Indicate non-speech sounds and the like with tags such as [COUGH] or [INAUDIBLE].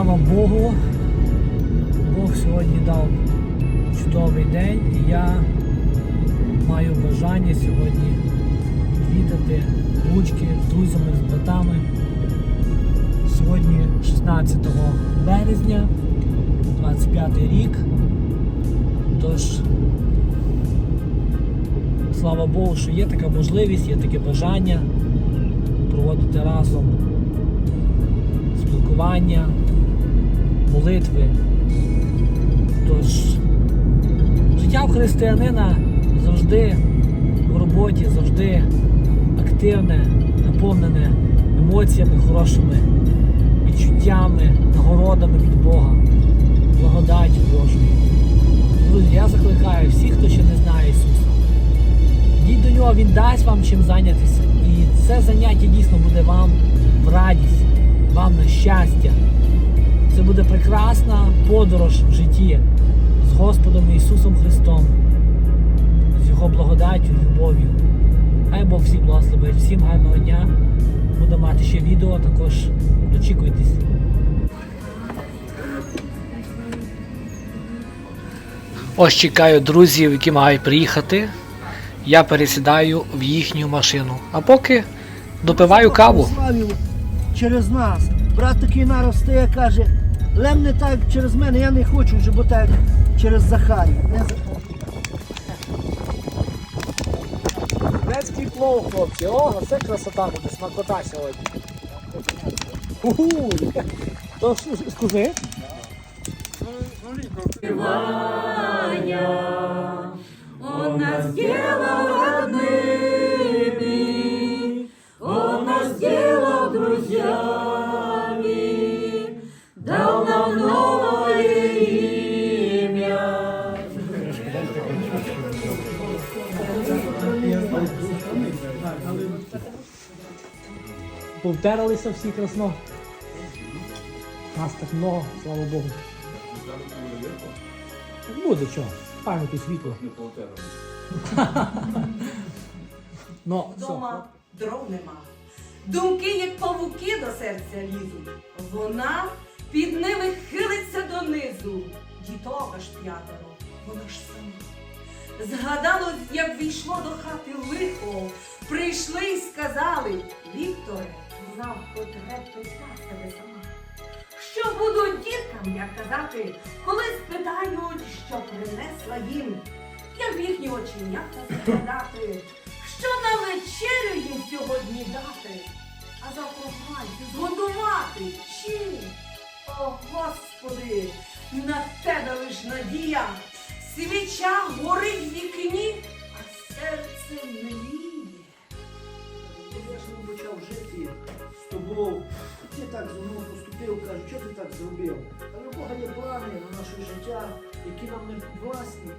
Слава Богу. Бог сьогодні дав чудовий день і я маю бажання сьогодні відвідати Луцьки з друзями, з братами. Сьогодні 16 березня, 25 рік. Тож, слава Богу, що є така можливість, є таке бажання проводити разом спілкування, молитви. Тож життя в християнина завжди в роботі, завжди активне, наповнене емоціями хорошими, відчуттями, нагородами від Бога, благодаттю Божою. Друзі, я закликаю всіх, хто ще не знає Ісуса. Йдіть до нього, Він дасть вам чим зайнятися. І це заняття дійсно буде вам в радість, вам на щастя. Це буде прекрасна подорож в житті з Господом Ісусом Христом, з Його благодаттю, любов'ю. Хай Бог всіх благословить. Всім гарного дня. Буду мати ще відео, також дочікуйтесь. Ось чекаю друзів, які мають приїхати. Я пересідаю в їхню машину. А поки допиваю каву. Через нас. Брат такий нараз стає, каже, лем не так через мене, я не хочу вже, бо так через Захарія. Не Грецький плов, хлопці. О, це красота буде, смакота сьогодні. Уху! То скажи. Повтерлися всі красно. Нас так много, слава Богу. Буде чого. Пам'яті світло. [LAUGHS] Ну, все. Дома дров нема. Думки, як павуки до серця лізуть. Вона під ними хилиться донизу. Діток аж п'ятеро, вона ж сама. Згадалось, як війшло до хати лихо, прийшли й сказали, Вікторе, нам потрібно взяти себе сама. Що будуть діткам, як казати, коли спитають, що принесла їм, як в їхні оченята заглядати, що на вечерю їм сьогодні дати, а вранці згодувати чим? О, Господи, на тебе лиш надія, свіча горить в вікні, а серце мліє. Я ж не почав жити з тобою. Ти так зі мною поступив, кажу, що ти так зробив? Але у Бога є плани на наше життя, які нам не власні.